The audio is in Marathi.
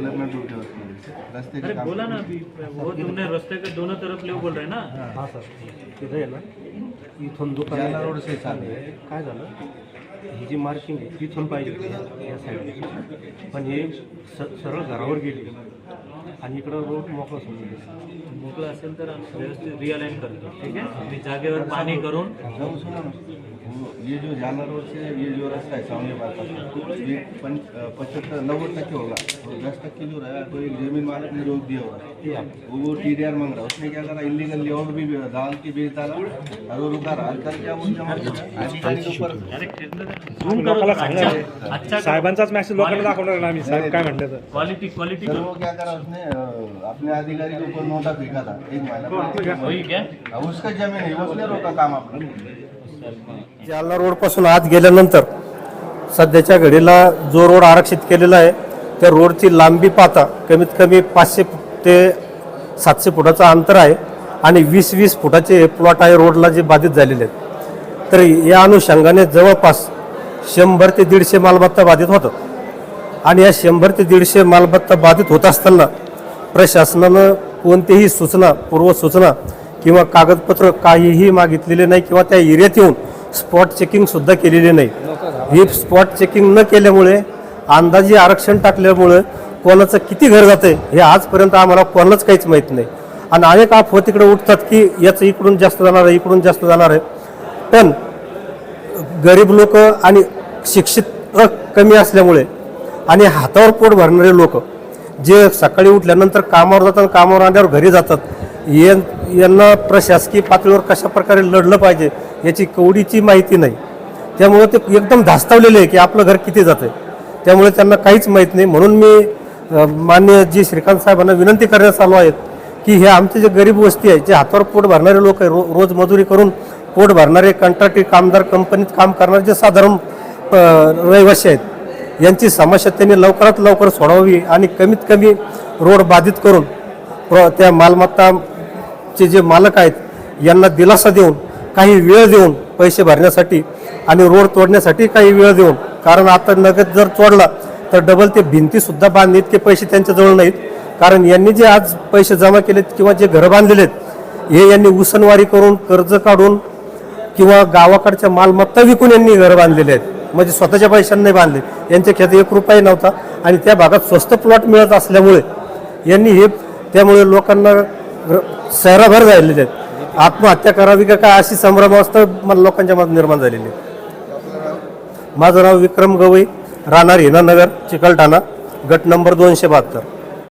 डेवलपमेंट रोड होती रस्ते अरे के काम बोला ना अभी वो तुमने रास्ते के दोनों तरफ ले बोल रहे हैं ना? हा सर. तिथं आहे ना. इथून दुकान जालना रोड से चालू आहे काय झालं? ही जी मार्किंग आहे तिथून पाहिजे होती या साईडची पण हे स सरळ घरावर गेली. आणि इकडं रोड मोकळा गेला. मोकळा असेल तर आम्ही व्यवस्थित रिअलाईन करतो. ठीक आहे? मी जागेवर पाणी करून जाऊन सुना ना. वो ये जो रोड से ये जो रास्ता है सामने बाईपास ये पचहत्तर नब्बे टक्के होगा। और दस टक्के जो रहा तो एक ज़मीन मालिक ने रोक दिया होगा। वो वो टी डी आर मांग रहा है। उसने क्या करा? इलीगल और भी दाल की बेच डाला और वो रुका रहा कल क्या बोलते हैं अधिकारी के ऊपर अरे झूम करो। अच्छा अच्छा। साहेबांचाच मॅसेज लोकांना दाखवणार आम्ही साहेब काय म्हणले तर. क्वालिटी क्वालिटी वो क्या करा उसने? अपने अधिकारी के ऊपर नोटा फेंका था। एक महीना उसका ज़मीन है उसने रोका काम अपना जालना रोडपासून आत गेल्यानंतर सध्याच्या घडीला जो रोड आरक्षित केलेला आहे त्या रोडची लांबी पाहता कमीत कमी पाचशे ते सातशे फुटाचं अंतर आहे आणि वीस वीस फुटाचे प्लॉट आहे रोडला जे बाधित झालेले आहेत. तर या अनुषंगाने जवळपास शंभर ते दीडशे मालमत्ता बाधित होतात आणि या शंभर ते दीडशे मालमत्ता बाधित होत असताना प्रशासनानं कोणतीही सूचना पूर्व सूचना किंवा कागदपत्र काहीही मागितलेले नाही किंवा त्या एरियात येऊन स्पॉट चेकिंगसुद्धा केलेली नाही. ही स्पॉट चेकिंग न केल्यामुळे अंदाजे आरक्षण टाकल्यामुळे कोणाचं किती घर जाते हे आजपर्यंत आम्हाला कोणालाच काहीच माहीत नाही. आणि अनेक अफवा तिकडे उठतात की याचं इकडून जास्त जाणार आहे इकडून जास्त जाणार आहे. पण गरीब लोक आणि शिक्षित कमी असल्यामुळे आणि हातावर पोट भरणारे लोक जे सकाळी उठल्यानंतर कामावर जातात कामावर आल्यावर घरी जातात ये यांना प्रशासकीय पातळीवर कशा प्रकारे लढलं पाहिजे याची कवडीची माहिती नाही. त्यामुळे ते एकदम धास्तावलेले आहे की आपलं घर किती जातं त्यामुळे त्यांना काहीच माहीत नाही. म्हणून मी मान्य जी श्रीकांत साहेबांना विनंती करण्यास आलो आहेत की हे आमचे जे गरीब वस्ती आहे जे हातावर पोट भरणारे लोक आहे रो रोज मजुरी करून पोट भरणारे कंत्राटी कामदार कंपनीत काम करणारे जे साधारण रहिवासी आहेत यांची समस्या त्यांनी लवकरात लवकर सोडवावी आणि कमीत कमी रोड बाधित करून त्या त्या चे जे मालक आहेत यांना दिलासा देऊन काही वेळ देऊन पैसे भरण्यासाठी आणि रोड तोडण्यासाठी काही वेळ देऊन कारण आता नगद जर तोडला तर डबल ते भिंतीसुद्धा बांधणे इतके पैसे त्यांच्याजवळ नाहीत. कारण यांनी जे आज पैसे जमा केलेत किंवा जे घरं बांधलेले आहेत हे यांनी उसनवारी करून कर्ज काढून किंवा गावाकडच्या मालमत्ता विकून यांनी घरं बांधलेले आहेत. म्हणजे स्वतःच्या पैशांनी बांधले. यांच्या खेळात एक रुपया नव्हता आणि त्या भागात स्वस्त प्लॉट मिळत असल्यामुळे यांनी हे त्यामुळे लोकांना शहराभर झालेले आहेत. आत्महत्या करावी का काय अशी संभ्रमावस्था मला लोकांच्या मनात निर्माण झालेली आहे. माझं नाव विक्रम गवई राहणार हिनानगर चिकलठाणा गट नंबर दोनशे बहात्तर.